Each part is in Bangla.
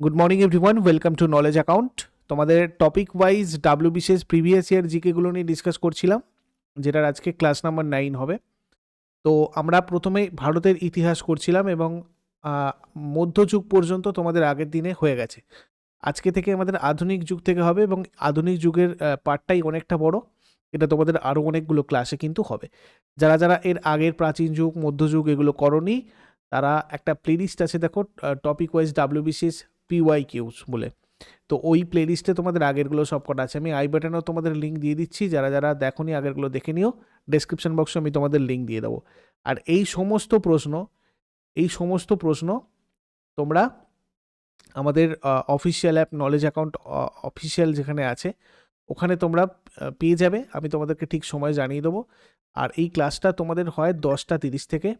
Good morning everyone welcome to knowledge account তোমাদের টপিক ওয়াইজ ডাব্লিউ বিশেষ প্রিভিয়াস ইয়ার জিকেগুলো নিয়ে ডিসকাস করছিলাম, যেটার আজকে ক্লাস নাম্বার নাইন হবে। তো আমরা প্রথমে ভারতের ইতিহাস করছিলাম এবং মধ্যযুগ পর্যন্ত তোমাদের আগের দিনে হয়ে গেছে। আজকে থেকে আমাদের আধুনিক যুগ থেকে হবে এবং আধুনিক যুগের পার্টটাই অনেকটা বড়। এটা তোমাদের আরও অনেকগুলো ক্লাসে কিন্তু হবে। যারা যারা এর আগের প্রাচীন যুগ, মধ্যযুগ এগুলো করনি, তারা একটা প্লেলিস্ট আছে দেখো টপিক ওয়াইজ ডাব্লিউ বিশেষ পিওয়াই কিউস বলে। তো ওই প্লেলিস্টে তোমাদের আগেরগুলো সব কটা আছে। আমি আই বাটনেও তোমাদের লিঙ্ক দিয়ে দিচ্ছি। যারা যারা দেখোনি আগেরগুলো দেখে নিও। ডেসক্রিপশন বক্সে আমি তোমাদের লিঙ্ক দিয়ে দেবো। আর এই সমস্ত প্রশ্ন, এই সমস্ত প্রশ্ন তোমরা আমাদের official app knowledge account official যেখানে আছে, ওখানে তোমরা পেয়ে যাবে। আমি তোমাদেরকে ঠিক সময় জানিয়ে দেবো। আর এই ক্লাসটা তোমাদের হয় দশটা তিরিশ থেকে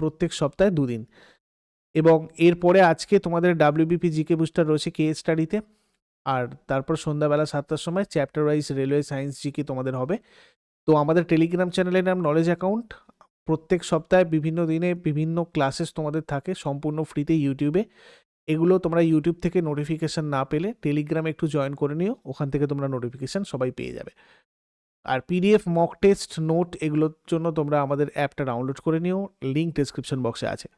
প্রত্যেক সপ্তাহে দুদিন। এবং এরপরে আজকে তোমাদের ডাব্লিউবিপি জিকে বুস্টার রয়েছে কে স্টাডিতে আর তারপর সন্ধ্যাবেলা সাতটার সময় chapter wise railway science GK তোমাদের হবে। তো আমাদের টেলিগ্রাম চ্যানেলের নাম নলেজ অ্যাকাউন্ট প্রত্যেক সপ্তাহে বিভিন্ন দিনে বিভিন্ন ক্লাসেস তোমাদের থাকে সম্পূর্ণ ফ্রিতে ইউটিউবে এগুলো তোমরা ইউটিউব থেকে নোটিফিকেশান না পেলে টেলিগ্রামে একটু জয়েন করে নিও, ওখান থেকে তোমরা নোটিফিকেশান সবাই পেয়ে যাবে। আর পিডিএফ মক টেস্ট নোট এগুলোর জন্য তোমরা আমাদের অ্যাপটা ডাউনলোড করে নিও লিঙ্ক ডেসক্রিপশন বক্সে আছে।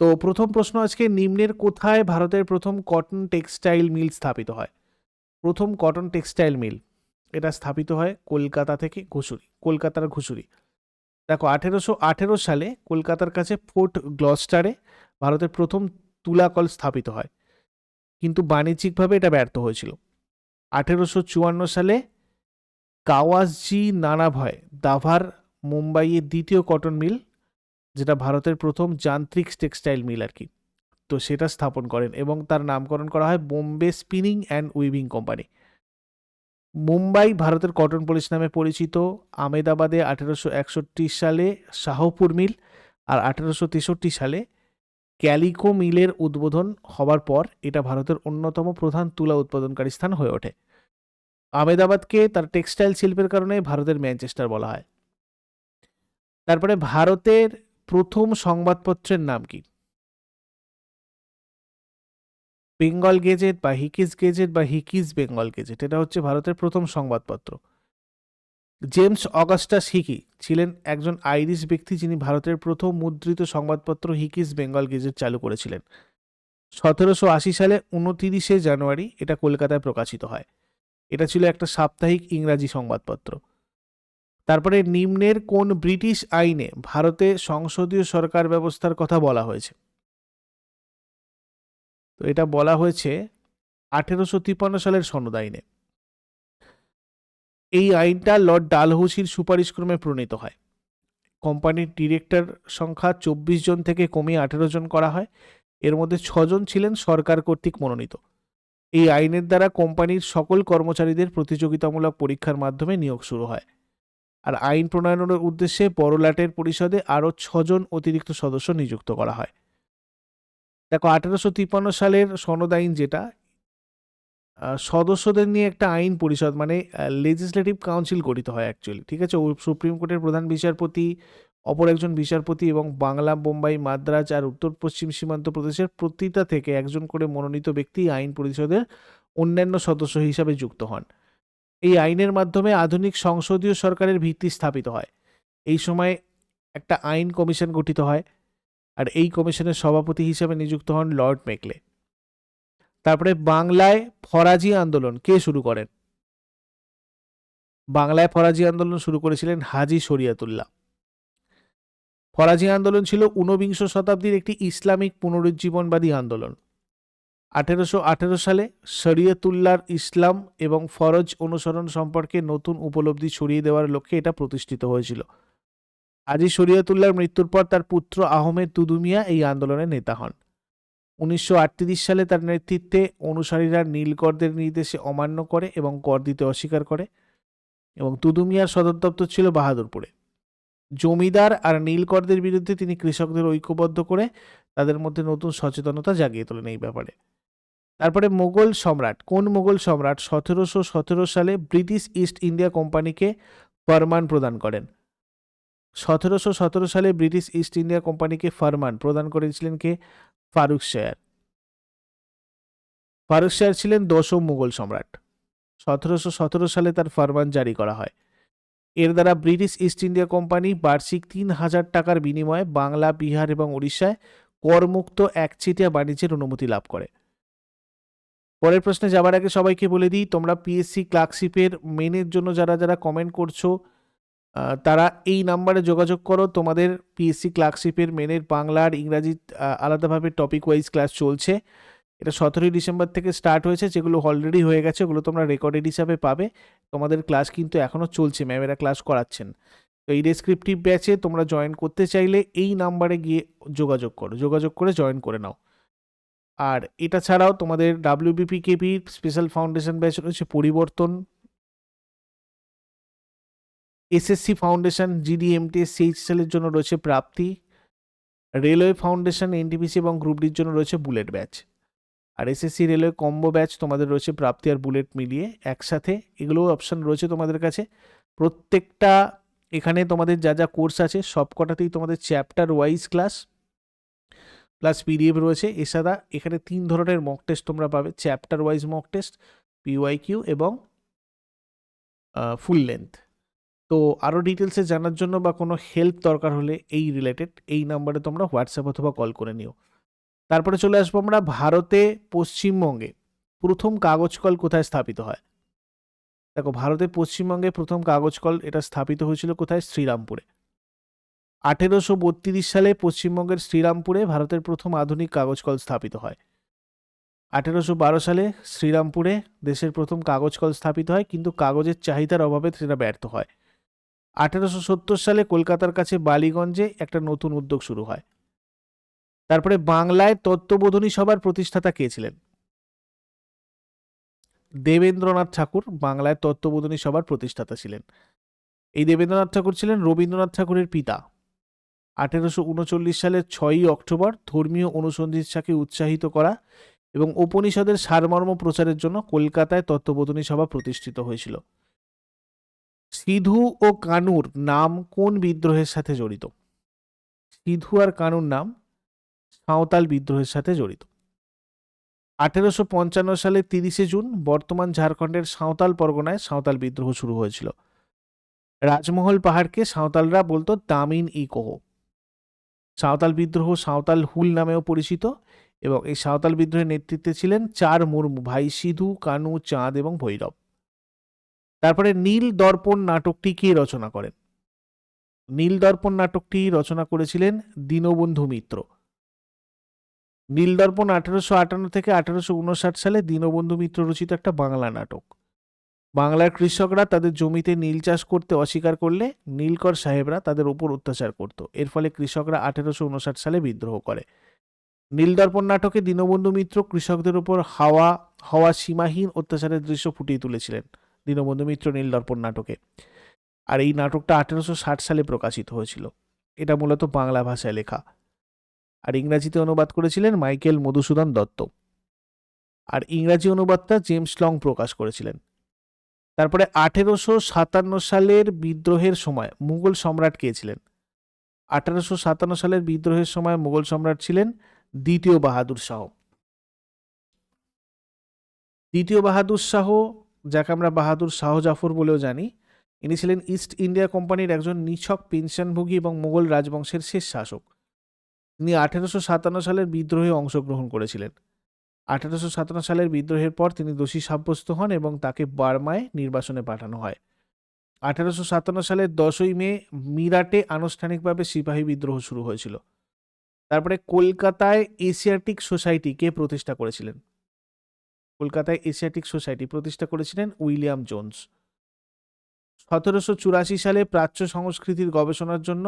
তো প্রথম প্রশ্ন আজকে নিম্নের কোথায় ভারতের প্রথম কটন টেক্সটাইল মিল স্থাপিত হয়? প্রথম কটন টেক্সটাইল মিল, এটা স্থাপিত হয় কলকাতা থেকে ঘুষুরি, কলকাতার ঘুষুরি। দেখো, আঠেরোশো আঠেরো সালে কলকাতার কাছে ফোর্ট গ্লস্টারে ভারতের প্রথম তুলাকল স্থাপিত হয়। কিন্তু বাণিজ্যিকভাবে এটা ব্যর্থ হয়েছিল। আঠেরোশো চুয়ান্ন সালে কাওয়াসজি নানাভয় দাভার মুম্বাইয়ের দ্বিতীয় কটন মিল যেটা ভারতের প্রথম যান্ত্রিক টেক্সটাইল মিল আর কি। তো সেটা স্থাপন করেন এবং তার নামকরণ করা হয় Bombay spinning and weaving company. Mumbai ভারতের কটন পলিশ নামে পরিচিত আমেদাবাদে আঠেরোশো একষট্টি সালে শাহপুর মিল আর আঠেরোশো তেষট্টি সালে ক্যালিকো মিলের উদ্বোধন হবার পর এটা ভারতের অন্যতম প্রধান তুলা উৎপাদনকারী স্থান হয়ে ওঠে। আমেদাবাদকে তার টেক্সটাইল শিল্পের কারণে ভারতের ম্যানচেস্টার বলা হয়। তারপরে ভারতের প্রথম সংবাদপত্রের নাম কি? বেঙ্গল গেজেট বা হিকিস গেজেট বা হিকিস বেঙ্গল গেজেট, এটা হচ্ছে ভারতের প্রথম সংবাদপত্র। জেমস অগাস্টাস হিকি ছিলেন একজন আইরিশ ব্যক্তি যিনি ভারতের প্রথম মুদ্রিত সংবাদপত্র হিকিস বেঙ্গল গেজেট চালু করেছিলেন। সতেরোশো আশি সালে উনতিরিশে জানুয়ারি এটা কলকাতায় প্রকাশিত হয়। এটা ছিল একটা সাপ্তাহিক ইংরাজি সংবাদপত্র। তারপরে নিম্নের কোন ব্রিটিশ আইনে ভারতে সংসদীয় সরকার ব্যবস্থার কথা বলা হয়েছে? তো এটা বলা হয়েছে আঠেরোশো তিপ্পান্ন সালের সনদ আইনে। এই আইনটা লর্ড ডালহৌসির সুপারিশক্রমে প্রণীত হয়। কোম্পানির ডিরেক্টর সংখ্যা চব্বিশ জন থেকে কমিয়ে আঠেরো জন করা হয়। এর মধ্যে ছজন ছিলেন সরকার কর্তৃক মনোনীত। এই আইনের দ্বারা কোম্পানির সকল কর্মচারীদের প্রতিযোগিতামূলক পরীক্ষার মাধ্যমে নিয়োগ শুরু হয়। আর আইন প্রণয়নের উদ্দেশ্যে বড়লাটের পরিষদে আরও ছজন অতিরিক্ত সদস্য নিযুক্ত করা হয়। দেখো, আঠেরোশো তিপ্পান্ন সালের সনদ আইন যেটা সদস্যদের নিয়ে একটা আইন পরিষদ মানে লেজিসলেটিভ কাউন্সিল গঠিত হয় অ্যাকচুয়ালি ঠিক আছে? সুপ্রিম কোর্টের প্রধান বিচারপতি, অপর একজন বিচারপতি এবং বাংলা, বোম্বাই, মাদ্রাজ আর উত্তর পশ্চিম সীমান্ত প্রদেশের প্রতিটা থেকে একজন করে মনোনীত ব্যক্তি আইন পরিষদের অন্যান্য সদস্য হিসাবে যুক্ত হন। এই আইনের মাধ্যমে আধুনিক সংসদীয় সরকারের ভিত্তি স্থাপিত হয়। এই সময় একটা আইন কমিশন গঠিত হয় আর এই কমিশনের সভাপতি হিসেবে নিযুক্ত হন লর্ড মেকলে। তারপরে বাংলায় ফরাজি আন্দোলন কে শুরু করেন? বাংলায় ফরাজি আন্দোলন শুরু করেছিলেন হাজি শরিয়াতুল্লাহ। ফরাজি আন্দোলন ছিল ঊনবিংশ শতাব্দীর একটি ইসলামিক পুনরুজ্জীবনবাদী আন্দোলন। আঠেরোশো আঠেরো সালে শরিয়তুল্লাহর ইসলাম এবং ফরজ অনুসরণ সম্পর্কে নতুন উপলব্ধি ছড়িয়ে দেওয়ার লক্ষ্যে এটা প্রতিষ্ঠিত হয়েছিল। হাজি শরিয়তুল্লাহর মৃত্যুর পর তার পুত্র আহমেদ তুদুমিয়া এই আন্দোলনের নেতা হন। উনিশশো আটত্রিশ সালে তার নেতৃত্বে অনুসারীরা নীলকরদের নির্দেশে অমান্য করে এবং কর দিতে অস্বীকার করে এবং তুদুমিয়ার সদর দপ্তর ছিল বাহাদুরপুরে। জমিদার আর নীলকরদের বিরুদ্ধে তিনি কৃষকদের ঐক্যবদ্ধ করে তাদের মধ্যে নতুন সচেতনতা জাগিয়ে তোলেন এই ব্যাপারে। তারপরে মোগল সম্রাট, কোন মোগল সম্রাট সতেরোশো সতেরো সালে ব্রিটিশ ইস্ট ইন্ডিয়া কোম্পানিকে ফরমান প্রদান করেন? সতেরোশো সতেরো সালে ব্রিটিশ ইস্ট ইন্ডিয়া কোম্পানিকে ফরমান প্রদান করেছিলেন কে? ফারুক শেয়ার ফারুক শাহ ছিলেন দশম মুঘল সম্রাট। সতেরোশো সতেরো সালে তার ফরমান জারি করা হয়। এর দ্বারা ব্রিটিশ ইস্ট ইন্ডিয়া কোম্পানি বার্ষিক তিন হাজার টাকার বিনিময়ে বাংলা, বিহার এবং উড়িষ্যায় করমুক্ত একচেটিয়া বাণিজ্যের অনুমতি লাভ করে। পরের প্রশ্নে যাবার আগে সবাইকে বলে দিই, তোমরা পিএসসি ক্লার্কশিপের মেনের জন্য যারা যারা কমেন্ট করছ তারা এই নাম্বারে যোগাযোগ করো। তোমাদের পিএসসি ক্লার্কশিপের মেনের বাংলা আর ইংরাজি আলাদাভাবে টপিক ওয়াইজ ক্লাস চলছে। এটা সতেরোই ডিসেম্বর থেকে স্টার্ট হয়েছে, যেগুলো অলরেডি হয়ে গেছে, ওগুলো তোমরা রেকর্ডেড হিসাবে পাবে। তোমাদের ক্লাস কিন্তু এখনও চলছে ম্যামেরা ক্লাস করাচ্ছেন। তো এই ডেসক্রিপটিভ ব্যাচে তোমরা জয়েন করতে চাইলে এই নাম্বারে গিয়ে যোগাযোগ করো। যোগাযোগ করে জয়েন করে নাও। আর এটা ছাড়াও তোমাদের ডাব্লিউবিপি কেপির স্পেশাল ফাউন্ডেশন ব্যাচ রয়েছে পরিবর্তন। SSC foundation GD MTS CHSL এর জন্য রয়েছে প্রাপ্তি। রেলওয়ে ফাউন্ডেশন এনটিপিসি এবং গ্রুপ ডির জন্য রয়েছে বুলেট ব্যাচ আর এসএসসি রেলওয়ে কম্বো ব্যাচ তোমাদের রয়েছে প্রাপ্তি আর বুলেট মিলিয়ে একসাথে। এগুলোও অপশন রয়েছে তোমাদের কাছে। প্রত্যেকটা এখানে তোমাদের যা যা কোর্স আছে সবকটাতেই তোমাদের chapter wise class plus PDF রয়েছে। এছাড়া এখানে তিন ধরনের মক টেস্ট তোমরা পাবে। Chapter wise mock test PY Q এবং ফুল লেন্থ তো আরও ডিটেলসে জানার জন্য বা কোনো হেল্প দরকার হলে এই রিলেটেড এই নাম্বারে তোমরা হোয়াটসঅ্যাপ অথবা কল করে নিও। তারপরে চলে আসব আমরা ভারতে পশ্চিমবঙ্গে। প্রথম কাগজ কল কোথায় স্থাপিত হয়? দেখো ভারতের পশ্চিমবঙ্গে প্রথম কাগজ কল এটা স্থাপিত হয়েছিল কোথায়? শ্রীরামপুরে। আঠেরোশো বত্রিশ সালে পশ্চিমবঙ্গের শ্রীরামপুরে ভারতের প্রথম আধুনিক কাগজ কল স্থাপিত হয়। আঠেরোশো বারো সালে শ্রীরামপুরে দেশের প্রথম কাগজ কল স্থাপিত হয়, কিন্তু কাগজের চাহিদার অভাবে সেটা ব্যর্থ হয়। আঠেরোশো সত্তর সালে কলকাতার কাছে বালিগঞ্জে একটা নতুন উদ্যোগ শুরু হয়। তারপরে বাংলায় তত্ত্ববোধনী সভার প্রতিষ্ঠাতা কে ছিলেন? দেবেন্দ্রনাথ ঠাকুর বাংলায় তত্ত্ববোধনী সভার প্রতিষ্ঠাতা ছিলেন। এই দেবেন্দ্রনাথ ঠাকুর ছিলেন রবীন্দ্রনাথ ঠাকুরের পিতা। আঠেরোশো উনচল্লিশ সালের ছয়ই অক্টোবর ধর্মীয় অনুসন্ধিৎসাকে উৎসাহিত করা এবং উপনিষদের সারমর্ম প্রচারের জন্য কলকাতায় তত্ত্ববোধনী সভা প্রতিষ্ঠিত হয়েছিল। সিধু ও কানুর নাম কোন বিদ্রোহের সাথে জড়িত? সিধু আর কানুর নাম সাঁওতাল বিদ্রোহের সাথে জড়িত। আঠেরোশো পঞ্চান্ন সালে তিরিশে জুন বর্তমান ঝাড়খণ্ডের সাঁওতাল পরগনায় সাঁওতাল বিদ্রোহ শুরু হয়েছিল। রাজমহল পাহাড়কে সাঁওতালরা বলতো দামিন ই কোহ। সাঁওতাল বিদ্রোহ সাঁওতাল হুল নামেও পরিচিত এবং এই সাঁওতাল বিদ্রোহের নেতৃত্বে ছিলেন চার মুর্মু, ভাই সিধু, কানু, চাঁদ এবং ভৈরব। তারপরে নীল দর্পণ নাটকটি কে রচনা করেন? নীল দর্পণ নাটকটি রচনা করেছিলেন দীনবন্ধু মিত্র। নীল দর্পণ আঠারোশো আটান্ন থেকে আঠারোশো উনষাট সালে দীনবন্ধু মিত্র রচিত একটা বাংলা নাটক। বাংলার কৃষকরা তাদের জমিতে নীল চাষ করতে অস্বীকার করলে নীলকর সাহেবরা তাদের উপর অত্যাচার করত। এর ফলে কৃষকরা আঠেরোশো উনষাট সালে বিদ্রোহ করে। নীলদর্পণ নাটকে দীনবন্ধু মিত্র কৃষকদের উপর হাওয়া, হওয়া সীমাহীন অত্যাচারের দৃশ্য ফুটিয়ে তুলেছিলেন দীনবন্ধু মিত্র নীলদর্পণ নাটকে। আর এই নাটকটা আঠেরোশো ষাট সালে প্রকাশিত হয়েছিল। এটা মূলত বাংলা ভাষায় লেখা। আর ইংরাজিতে অনুবাদ করেছিলেন মাইকেল মধুসূদন দত্ত। আর ইংরাজি অনুবাদটা জেমস লং প্রকাশ করেছিলেন। তারপরে আঠেরোশো সাতান্ন সালের বিদ্রোহের সময় মুঘল সম্রাট কে ছিলেন? আঠারোশো সাতান্ন সালের বিদ্রোহের সময় মুঘল সম্রাট ছিলেন দ্বিতীয় বাহাদুর শাহ। দ্বিতীয় বাহাদুর শাহ, যাকে আমরা বাহাদুর শাহ জাফর বলেও জানি, ইনি ছিলেন ইস্ট ইন্ডিয়া কোম্পানির একজন নিছক পেনশনভোগী এবং মুঘল রাজবংশের শেষ শাসক। তিনি আঠেরোশো সাতান্ন সালের বিদ্রোহে অংশগ্রহণ করেছিলেন। আঠেরোশো সাতান্ন সালের বিদ্রোহের পর তিনি দোষী সাব্যস্ত হন এবং তাকে বার্মায় নির্বাসনে পাঠানো হয়। আঠারোশো সাতান্ন সালের দশই মে মিরাটে আনুষ্ঠানিকভাবে সিপাহী বিদ্রোহ শুরু হয়েছিল। তারপরে কলকাতায় এশিয়াটিক সোসাইটি কে প্রতিষ্ঠা করেছিলেন। কলকাতায় এশিয়াটিক সোসাইটি প্রতিষ্ঠা করেছিলেন উইলিয়াম জোন্স। সতেরোশো চুরাশি সালে প্রাচ্য সংস্কৃতির গবেষণার জন্য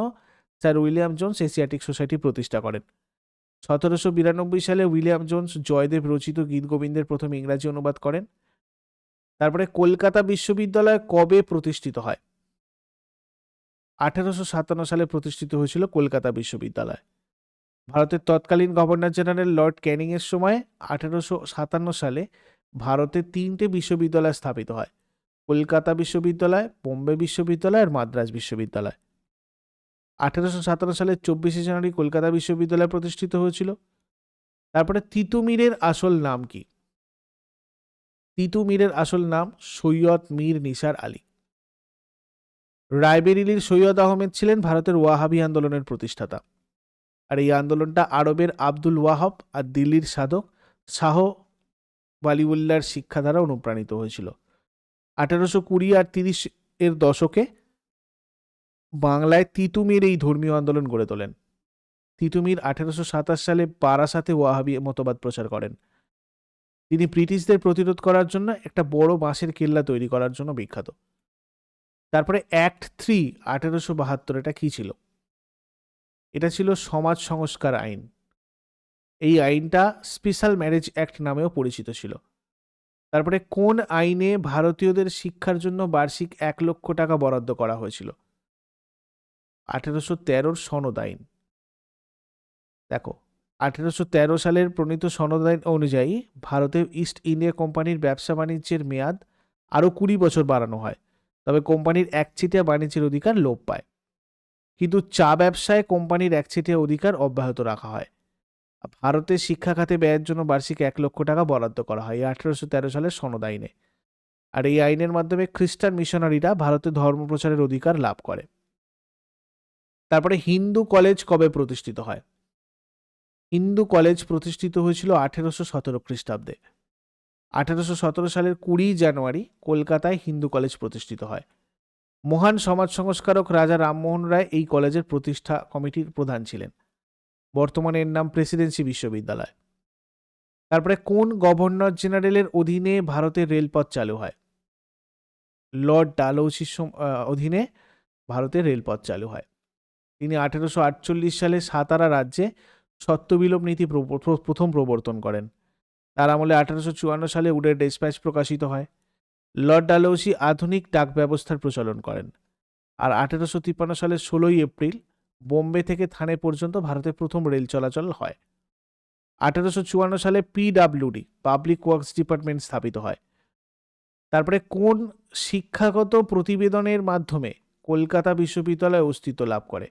sir William Jones Asiatic society প্রতিষ্ঠা করেন। সতেরোশো বিরানব্বই সালে উইলিয়াম জোন্স জয়দেব রচিত গীত গোবিন্দের প্রথম ইংরাজি অনুবাদ করেন। তারপরে কলকাতা বিশ্ববিদ্যালয় কবে প্রতিষ্ঠিত হয়? আঠেরোশো সাতান্ন সালে প্রতিষ্ঠিত হয়েছিল কলকাতা বিশ্ববিদ্যালয়। ভারতের তৎকালীন গভর্নর জেনারেল লর্ড ক্যানিং এর সময় আঠেরোশো সাতান্ন সালে ভারতে তিনটে বিশ্ববিদ্যালয় স্থাপিত হয়। কলকাতা বিশ্ববিদ্যালয়, বোম্বে বিশ্ববিদ্যালয় আর মাদ্রাজ বিশ্ববিদ্যালয়। আঠেরোশো সাতান্ন সালের চব্বিশে জানুয়ারি কলকাতা বিশ্ববিদ্যালয় প্রতিষ্ঠিত হয়েছিল। তারপরে তিতুমিরের আসল নাম কি? তিতু মীরের আসল নাম সৈয়দ মীর নিসার আলী। রায়বেরিলির সৈয়দ আহমেদ ছিলেন ভারতের ওয়াহাবি আন্দোলনের প্রতিষ্ঠাতা। আর এই আন্দোলনটা আরবের আব্দুল ওয়াহব আর দিল্লির সাধক শাহ ওয়ালিউল্লার শিক্ষা দ্বারা অনুপ্রাণিত হয়েছিল। আঠারোশো কুড়ি আর তিরিশ এর দশকে বাংলায় তিতুমির এই ধর্মীয় আন্দোলন গড়ে তোলেন। তিতুমির আঠারোশো সাতাশ সালে বারাসাতে ওয়াহাবি মতবাদ প্রচার করেন। তিনি ব্রিটিশদের প্রতিরোধ করার জন্য একটা বড় বাঁশের কেল্লা তৈরি করার জন্য বিখ্যাত। তারপরে অ্যাক্ট থ্রি আঠেরোশো বাহাত্তর এটা কী ছিল? এটা ছিল সমাজ সংস্কার আইন। এই আইনটা স্পেশাল ম্যারেজ অ্যাক্ট নামেও পরিচিত ছিল। তারপরে কোন আইনে ভারতীয়দের শিক্ষার জন্য বার্ষিক এক লক্ষ টাকা বরাদ্দ করা হয়েছিল? আঠেরোশো তেরোর সনদ আইন। দেখো, আঠেরোশো তেরো সালের প্রণীত সনদ আইন অনুযায়ী ভারতে ইস্ট ইন্ডিয়া কোম্পানির ব্যবসা বাণিজ্যের মেয়াদ আরও কুড়ি বছর বাড়ানো হয়। তবে কোম্পানির একচেটিয়া বাণিজ্যের অধিকার লোপ পায়। কিন্তু চা ব্যবসায় কোম্পানির একচেটিয়া অধিকার অব্যাহত রাখা হয়। ভারতে শিক্ষা খাতে ব্যয়ের জন্য বার্ষিক এক লক্ষ টাকা বরাদ্দ করা হয় আঠেরোশো তেরো সালের সনদ আইনে। আর এই আইনের মাধ্যমে খ্রিস্টান মিশনারিরা ভারতে ধর্ম প্রচারের অধিকার লাভ করে। তারপরে হিন্দু কলেজ কবে প্রতিষ্ঠিত হয়? হিন্দু কলেজ প্রতিষ্ঠিত হয়েছিল আঠেরোশো সতেরো খ্রিস্টাব্দে। আঠেরোশো সতেরো সালের কুড়ি জানুয়ারি কলকাতায় হিন্দু কলেজ প্রতিষ্ঠিত হয়। মহান সমাজ সংস্কারক রাজা রামমোহন রায় এই কলেজের প্রতিষ্ঠা কমিটির প্রধান ছিলেন। বর্তমানে এর নাম প্রেসিডেন্সি বিশ্ববিদ্যালয়। তারপরে কোন গভর্নর জেনারেলের অধীনে ভারতের রেলপথ চালু হয়? লর্ড ডালহৌসির অধীনে ভারতের রেলপথ চালু হয়। তিনি আঠেরোশো আটচল্লিশ সালে সাতারা রাজ্যে সত্যবিলোপ নীতি প্র- প্র- প্রথম প্রবর্তন করেন। তার আমলে আঠারোশো চুয়ান্ন সালে উডের ডেসপ্যাচ প্রকাশিত হয়। লর্ড ডালহৌসি আধুনিক ডাক ব্যবস্থার প্রচলন করেন। আর আঠেরোশো তিপ্পান্ন সালের ষোলোই এপ্রিল বোম্বে থেকে থানে পর্যন্ত ভারতে প্রথম রেল চলাচল হয়। আঠেরোশো চুয়ান্ন সালে পিডাব্লিউডি, পাবলিক ওয়ার্কস ডিপার্টমেন্ট স্থাপিত হয়। তারপরে কোন শিক্ষাগত প্রতিবেদনের মাধ্যমে কলকাতা বিশ্ববিদ্যালয় অস্তিত্ব লাভ করে?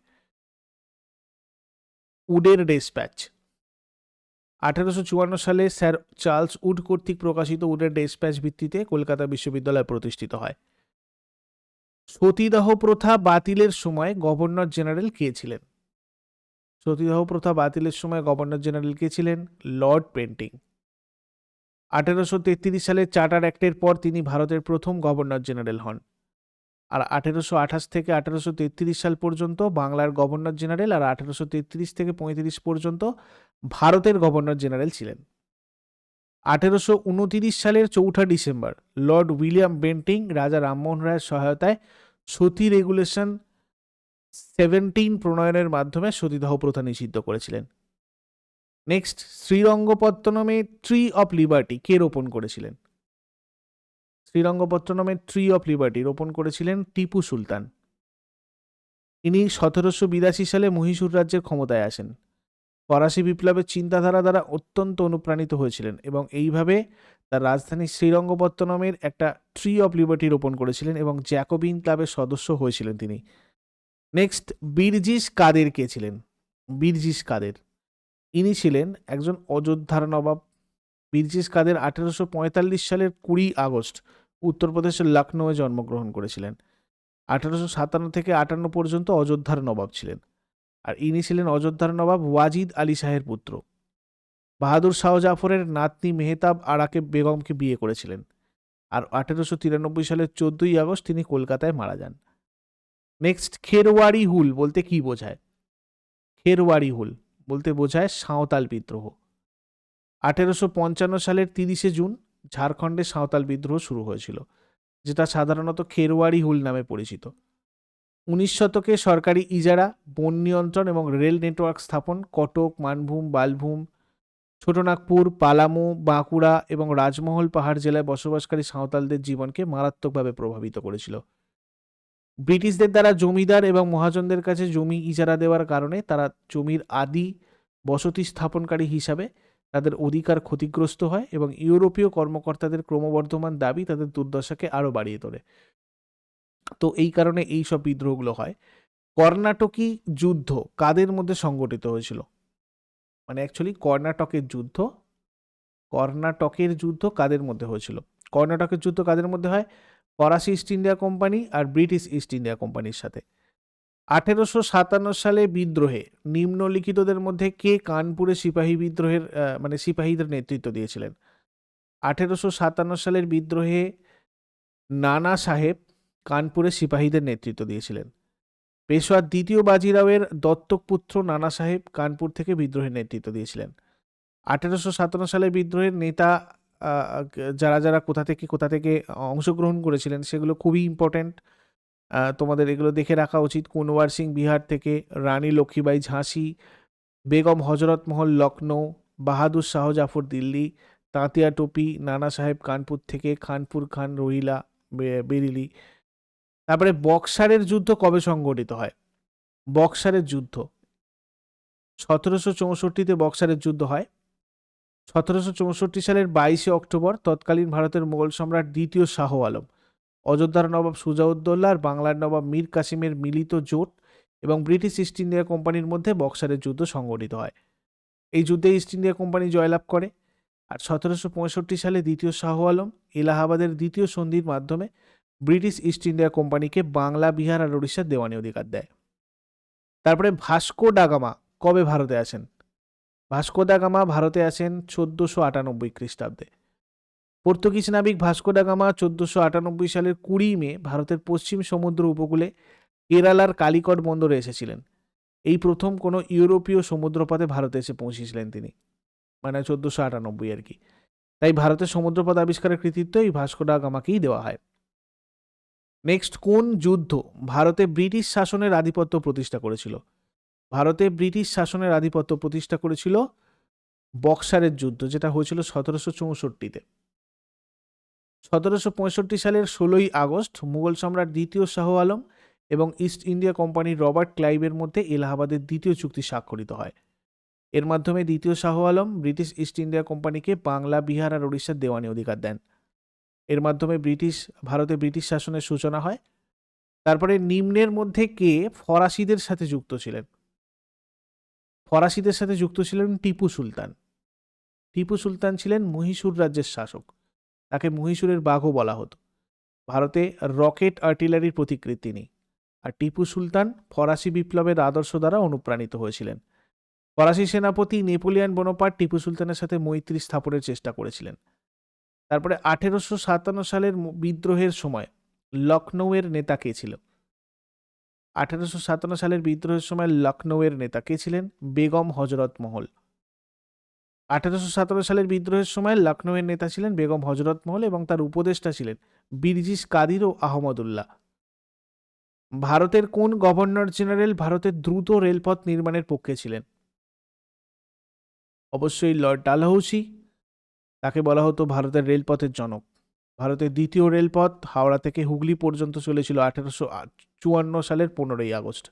উডের ডেসপ্যাচ আঠারোশো চুয়ান্ন সালে স্যার চার্লস উড কর্তৃক প্রকাশিত উডের ডেসপ্যাচ ভিত্তিতে কলকাতা বিশ্ববিদ্যালয় প্রতিষ্ঠিত হয়। সতীদাহ প্রথা বাতিলের সময় গভর্নর জেনারেল কে ছিলেন? সতীদাহ প্রথা বাতিলের সময় গভর্নর জেনারেল কে ছিলেন? Lord Bentinck. আঠেরোশো তেত্রিশ সালের চার্টার অ্যাক্টের পর তিনি ভারতের প্রথম গভর্নর জেনারেল হন। আর আঠেরোশো আঠাশ থেকে আঠেরোশো তেত্রিশ সাল পর্যন্ত বাংলার গভর্নর জেনারেল আর আঠেরোশো তেত্রিশ থেকে পঁয়ত্রিশ পর্যন্ত ভারতের গভর্নর জেনারেল ছিলেন। আঠেরোশো উনতিরিশ সালের চৌঠা ডিসেম্বর লর্ড উইলিয়াম বেন্টিং, রাজা রামমোহন রায়ের সহায়তায় সতী রেগুলেশন সেভেন্টিন প্রণয়নের মাধ্যমে সতীদাহ প্রথা নিষিদ্ধ করেছিলেন। নেক্সট, শ্রীরঙ্গপত্তনমে ট্রি অফ লিবার্টি কে রোপণ করেছিলেন? শ্রীরঙ্গপত্তনমে ট্রি অফ লিবার্টি রোপণ করেছিলেন টিপু সুলতান। ইনি সতেরোশো বিরাশি সালে মহীশূর রাজ্যের ক্ষমতায় আসেন। ফরাসি বিপ্লবের চিন্তাধারা দ্বারা অত্যন্ত অনুপ্রাণিত হয়েছিলেন এবং এইভাবে তার রাজধানী শ্রীরঙ্গপত্তনমের একটা ট্রি অফ লিবার্টি রোপণ করেছিলেন এবং জ্যাকোবিন ক্লাবের সদস্য হয়েছিলেন তিনি। নেক্সট বীরজিস কাদের কে ছিলেন? বীরজিস কাদের। ইনি ছিলেন একজন অযোধ্যার নবাব। বীরজিস কাদের আঠেরোশো পঁয়তাল্লিশ সালের কুড়ি আগস্ট উত্তরপ্রদেশের লখনৌয়ে জন্মগ্রহণ করেছিলেন। আঠারোশো সাতান্ন থেকে আটান্ন পর্যন্ত অযোধ্যার নবাব ছিলেন। আর ইনি ছিলেন অযোধ্যার নবাব ওয়াজিদ আলী শাহের পুত্র। বাহাদুর শাহ জাফরের নাতনি মেহতাব আরাকে বেগমকে বিয়ে করেছিলেন। আর আঠেরোশো তিরানব্বই সালের চোদ্দই আগস্ট তিনি কলকাতায় মারা যান। নেক্সট খেরওয়াড়ি হুল বলতে কি বোঝায়? খেরওয়াড়ি হুল বলতে বোঝায় সাঁওতাল বিদ্রোহ। আঠেরোশো পঞ্চান্ন সালের তিরিশে জুন ঝাড়খণ্ডে সাঁওতাল বিদ্রোহ শুরু হয়েছিল, যেটা সাধারণত খেরওয়াড়ি হুল নামে পরিচিত। উনিশ শতকে সরকারি ইজারা, বন নিয়ন্ত্রণ এবং রেল নেটওয়ার্ক স্থাপন, কটক, মানভূম, বালভূম, ছোটনাগপুর, পালামু, বাঁকুড়া এবং রাজমহল পাহাড় জেলায় বসবাসকারী সাঁওতালদের জীবনকে মারাত্মকভাবে প্রভাবিত করেছিল। ব্রিটিশদের দ্বারা জমিদার এবং মহাজনদের কাছে জমি ইজারা দেওয়ার কারণে তারা জমির আদি বসতি স্থাপনকারী হিসাবে তাদের অধিকার ক্ষতিগ্রস্ত হয় এবং ইউরোপীয় কর্মকর্তাদের ক্রমবর্ধমান দাবি তাদের দুর্দশাকে আরও বাড়িয়ে তোলে। তো এই কারণে এই সব বিদ্রোহগুলো হয়। কর্ণাটকী যুদ্ধ কাদের মধ্যে সংগঠিত হয়েছিল? মানে অ্যাকচুয়ালি কর্ণাটকের যুদ্ধ কর্ণাটকের যুদ্ধ কাদের মধ্যে হয়েছিল? কর্ণাটকের যুদ্ধ কাদের মধ্যে হয়? ফরাসি ইস্ট ইন্ডিয়া কোম্পানি আর ব্রিটিশ ইস্ট ইন্ডিয়া কোম্পানির সাথে। আঠেরোশো সাতান্ন সালে বিদ্রোহে নিম্নলিখিতদের মধ্যে কে কানপুরে সিপাহী বিদ্রোহের মানে সিপাহীদের নেতৃত্ব দিয়েছিলেন? আঠেরোশো সাতান্ন সালের বিদ্রোহে নানা সাহেব কানপুরে সিপাহীদের নেতৃত্ব দিয়েছিলেন। পেশোয়া দ্বিতীয় বাজিরাওয়ের দত্তক পুত্র নানা সাহেব কানপুর থেকে বিদ্রোহের নেতৃত্ব দিয়েছিলেন। আঠেরোশো সাতান্ন সালের বিদ্রোহের নেতা যারা যারা কোথা থেকে কোথা থেকে অংশগ্রহণ করেছিলেন সেগুলো খুবই ইম্পর্ট্যান্ট তোমাদের এগুলো দেখে রাখা উচিত। কুনওয়ার সিং বিহার থেকে, রানী লক্ষ্মীবাই ঝাঁসি, বেগম হজরত মহল লখনৌ বাহাদুর শাহ জাফর দিল্লি, তাঁতিয়া টোপি, নানা সাহেব কানপুর থেকে, খানপুর খান রহিলা বেরিলি। তারপরে বক্সারের যুদ্ধ কবে সংগঠিত হয়? বক্সারের যুদ্ধ। সতেরোশো চৌষট্টিতে বক্সারের যুদ্ধ হয়। সতেরোশো চৌষট্টি সালের বাইশে অক্টোবর তৎকালীন ভারতের মোগল সম্রাট দ্বিতীয় শাহ আলম। অযোধ্যার নবাব সুজাউদ্দৌলা আর বাংলার নবাব মীর কাসিমের মিলিত জোট এবং ব্রিটিশ ইস্ট ইন্ডিয়া কোম্পানির মধ্যে বক্সারের যুদ্ধ সংগঠিত হয়। এই যুদ্ধে ইস্ট ইন্ডিয়া কোম্পানি জয়লাভ করে। আর সতেরোশো পঁয়ষট্টি সালে দ্বিতীয় শাহ আলম এলাহাবাদের দ্বিতীয় সন্ধির মাধ্যমে ব্রিটিশ ইস্ট ইন্ডিয়া কোম্পানিকে বাংলা, বিহার আর উড়িষ্যার দেওয়ানি অধিকার দেয়। তারপরে ভাস্কো ডাগামা কবে ভারতে আসেন? ভাস্কো দা গামা ভারতে আসেন চোদ্দোশো আটানব্বই খ্রিস্টাব্দে। পর্তুগিজ নাবিক ভাস্কো দা গামা চোদ্দোশো আটানব্বই সালের কুড়ি মে ভারতের পশ্চিম সমুদ্র উপকূলে কেরালার কালিকট বন্দরে এসেছিলেন। এই প্রথম কোনো ইউরোপীয় সমুদ্রপথে ভারতে এসে পৌঁছেছিলেন তিনি মানে চোদ্দোশো আটানব্বই আর কি। তাই ভারতের সমুদ্রপথ আবিষ্কারের কৃতিত্ব এই ভাস্কো দা গামাকেই দেওয়া হয়। নেক্সট, কোন যুদ্ধ ভারতে ব্রিটিশ শাসনের আধিপত্য প্রতিষ্ঠা করেছিল? ভারতে ব্রিটিশ শাসনের আধিপত্য প্রতিষ্ঠা করেছিল বক্সারের যুদ্ধ, যেটা হয়েছিল সতেরোশো চৌষট্টিতে। সতেরোশো পঁয়ষট্টি সালের ষোলোই আগস্ট মুঘল সম্রাট দ্বিতীয় শাহ আলম এবং ইস্ট ইন্ডিয়া কোম্পানির রবার্ট ক্লাইভের মধ্যে এলাহাবাদের দ্বিতীয় চুক্তি স্বাক্ষরিত হয়। এর মাধ্যমে দ্বিতীয় Shah Alam British east India কোম্পানিকে বাংলা, বিহার আর উড়িষ্যার দেওয়ানি অধিকার দেন। এর মাধ্যমে ব্রিটিশ, ভারতে ব্রিটিশ শাসনের সূচনা হয়। তারপরে নিম্নের মধ্যে কে ফরাসিদের সাথে যুক্ত ছিলেন? ফরাসিদের সাথে যুক্ত ছিলেন টিপু সুলতান। টিপু সুলতান ছিলেন মহীশূর রাজ্যের শাসক। তাকে মহীশূরের বাঘও বলা হতো। ভারতে রকেট আর্টিলারির প্রতিকৃতি তিনি আর টিপু সুলতান ফরাসি বিপ্লবের আদর্শ দ্বারা অনুপ্রাণিত হয়েছিলেন। ফরাসি সেনাপতি নেপোলিয়ান বোনাপার্ট টিপু সুলতানের সাথে মৈত্রী স্থাপনের চেষ্টা করেছিলেন। তারপরে আঠেরোশো সাতান্ন সালের বিদ্রোহের সময় লখনৌয়ের নেতা কে ছিল? আঠেরোশো সাতান্ন সালের বিদ্রোহের সময় লখনৌয়ের নেতা কে ছিলেন? বেগম হজরত মহল। আঠেরোশো সাতান্ন সালের বিদ্রোহের সময় লখনৌয়ের নেতা ছিলেন বেগম হজরত মহল এবং তার উপদেষ্টা ছিলেন বীরজিস কাদির ও আহমদুল্লাহ। ভারতের কোন গভর্নর জেনারেল ভারতের দ্রুত রেলপথ নির্মাণের পক্ষে ছিলেন? অবশ্যই লর্ড ডালহৌসি। তাকে বলা হতো ভারতের রেলপথের জনক। ভারতের দ্বিতীয় রেলপথ হাওড়া থেকে হুগলি পর্যন্ত চলেছিল আঠেরোশো চুয়ান্ন সালের পনেরোই আগস্ট।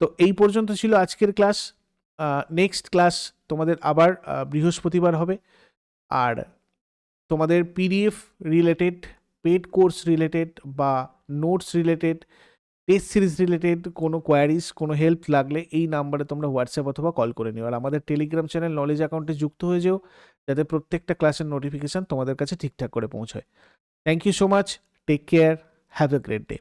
তো এই পর্যন্ত ছিল আজকের ক্লাস। নেক্সট ক্লাস তোমাদের আবার বৃহস্পতিবার হবে। আর তোমাদের PDF related paid course related বা notes related test series related কোনো কোয়ারিজ কোনো হেল্প লাগলে এই নাম্বারে তোমরা হোয়াটসঅ্যাপ অথবা কল করে নিও। আর আমাদের টেলিগ্রাম চ্যানেল নলেজ অ্যাকাউন্টে যুক্ত হয়ে যেও, যাতে প্রত্যেকটা ক্লাসের নোটিফিকেশান তোমাদের কাছে ঠিকঠাক করে পৌঁছয়। Thank you so much take care have a great day